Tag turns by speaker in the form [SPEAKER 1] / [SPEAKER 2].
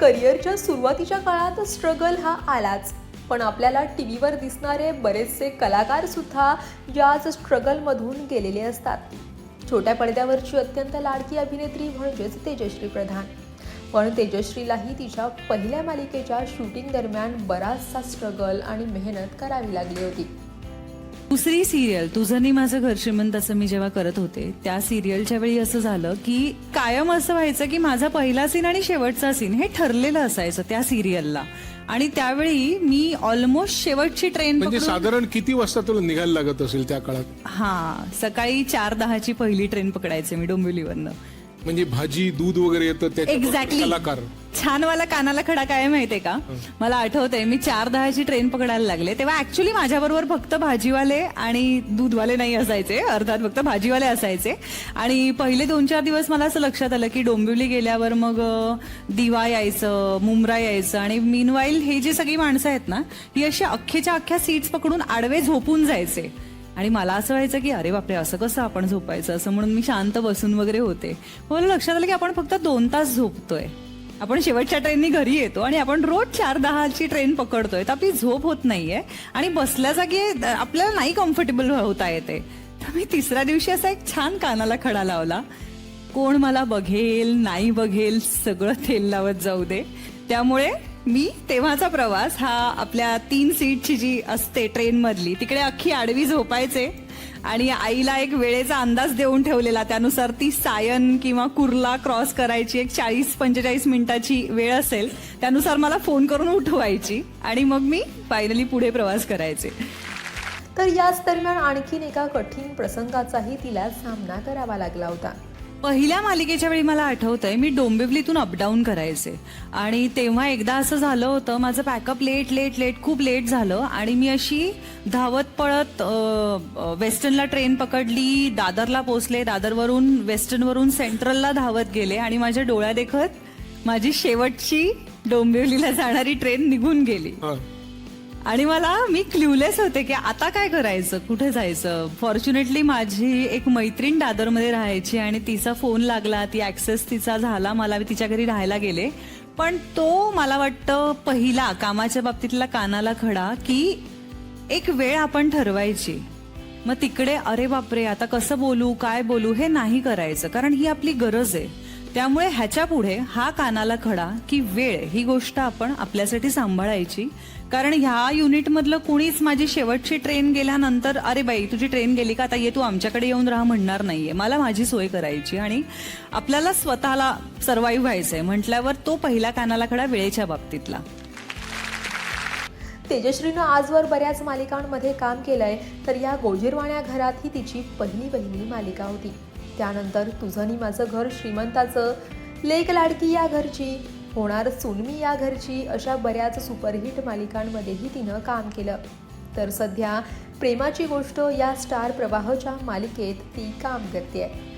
[SPEAKER 1] करिअरच्या सुरुवातीच्या काळात स्ट्रगल हा आलाच. पण आपल्याला टी व्हीवर दिसणारे बरेचसे कलाकारसुद्धा याच स्ट्रगलमधून गेलेले असतात. छोट्या पडद्यावरची अत्यंत लाडकी अभिनेत्री म्हणजेच तेजश्री प्रधान. पण तेजश्रीलाही तिच्या पहिल्या मालिकेच्या शूटिंग दरम्यान बराचसा स्ट्रगल आणि मेहनत करावी लागली होती.
[SPEAKER 2] दुसरी सिरियल तुझं माझं घर श्रीमंत असं मी जेव्हा करत होते त्या सिरियलच्या वेळी असं झालं की कायम असं व्हायचं की माझा पहिला सीन आणि शेवटचा सीन हे ठरलेलं असायचं त्या सिरियलला आणि त्यावेळी मी ऑलमोस्ट शेवटची ट्रेन
[SPEAKER 3] म्हणजे साधारण किती वाजता तुला निघायला लागत असेल त्या काळात?
[SPEAKER 2] हा सकाळी चार दहाची पहिली ट्रेन पकडायचे मी डोंबिवलीवरनं.
[SPEAKER 3] म्हणजे भाजी दूध वगैरे येतं त्याच्या
[SPEAKER 2] एक्झॅक्टली
[SPEAKER 3] कलाकार.
[SPEAKER 2] छान वाला कानाला खडा काय माहितीये का? मला आठवतंय मी चार दहाची ट्रेन पकडायला लागले तेव्हा ऍक्च्युली माझ्याबरोबर फक्त भाजीवाले आणि दूधवाले नाही असायचे अर्थात फक्त भाजीवाले असायचे. आणि पहिले दोन चार दिवस मला असं लक्षात आलं की डोंबिवली गेल्यावर मग अ, दिवा यायचं मुंब्रा यायचं आणि मीनवाईल हे जी सगळी माणसं आहेत ना ही अशी अख्खेच्या अख्ख्या सीट्स पकडून आडवे झोपून जायचे. आणि मला असं व्हायचं की अरे बापरे असं कसं आपण झोपायचं? असं म्हणून मी शांत बसून वगैरे होते. मला लक्षात आलं की आपण फक्त दोन तास झोपतोय. आपण शेवटच्या ट्रेननी घरी येतो आणि आपण रोज चार दहाची ट्रेन पकडतोय. तर आपली झोप होत नाहीये आणि बसल्या जागी आपल्याला नाही कम्फर्टेबल होता येते. तर मी तिसऱ्या दिवशी असा एक छान कानाला खडा लावला. कोण मला बघेल नाही बघेल सगळं तेल लावत जाऊ दे. त्यामुळे मी तेव्हाचा प्रवास हा आपल्या तीन सीटची जी असते ट्रेनमधली तिकडे अख्खी आडवी झोपायचे आणि आईला एक वेळेचा अंदाज देऊन ठेवलेला त्यानुसार ती सायन किंवा कुर्ला क्रॉस करायची एक चाळीस पंचेचाळीस मिनिटाची वेळ असेल त्यानुसार मला फोन करून उठवायची आणि मग मी फायनली पुढे प्रवास करायचे.
[SPEAKER 1] तर याच दरम्यान आणखीन एका कठीण प्रसंगाचाही तिला सामना करावा लागला होता.
[SPEAKER 2] पहिल्या मालिकेच्या वेळी मला आठवतंय मी डोंबिवलीतून अपडाऊन करायचे. आणि तेव्हा एकदा असं झालं होतं माझं पॅकअप लेट लेट लेट खूप लेट झालं. आणि मी अशी धावत पळत वेस्टर्नला ट्रेन पकडली दादरला पोचले दादरवरून वेस्टर्नवरून सेंट्रलला धावत गेले. आणि माझ्या डोळ्या देखत माझी शेवटची डोंबिवलीला जाणारी ट्रेन निघून गेली. आणि मला मी क्ल्यूलेस होते की आता काय करायचं कुठे जायचं? फॉर्च्युनेटली माझी एक मैत्रीण दादरमध्ये राहायची आणि तिचा फोन लागला ती ऍक्सेस तिचा झाला मला मी तिच्या घरी राहायला गेले. पण तो मला वाटतं पहिला कामाच्या बाबतीतला कानाला खडा की एक वेळ आपण ठरवायची. मग तिकडे अरे बापरे आता कसं बोलू काय बोलू हे नाही करायचं. कारण ही आपली गरज आहे. त्यामुळे ह्याच्या पुढे हा कानाला खडा की वेळ ही गोष्ट आपण आपल्यासाठी सांभाळायची. कारण ह्या युनिटमधलं कुणीच माझी शेवटची ट्रेन गेल्यानंतर अरे बाई तुझी ट्रेन गेली का? आता ये तू आमच्याकडे येऊन राहा म्हणणार नाहीये. मला माझी सोय करायची आणि आपल्याला स्वतःला सर्वाईव्ह व्हायचंय. म्हटल्यावर तो पहिला कानाला खडा वेळेच्या बाबतीतला.
[SPEAKER 1] तेजश्रीनं आजवर बऱ्याच मालिकांमध्ये काम केलंय तर या गोजीरवाण्या घरात ही तिची पहिली पहिली मालिका होती. त्यानंतर तुझंनी माझं घर श्रीमंताचं. लेक लाडकी या घरची होणार सुनमी या घरची अशा बऱ्याच सुपरहिट मालिकांमध्येही तिनं काम केलं. तर सध्या प्रेमाची गोष्ट या स्टार प्रवाहच्या मालिकेत ती काम करते आहे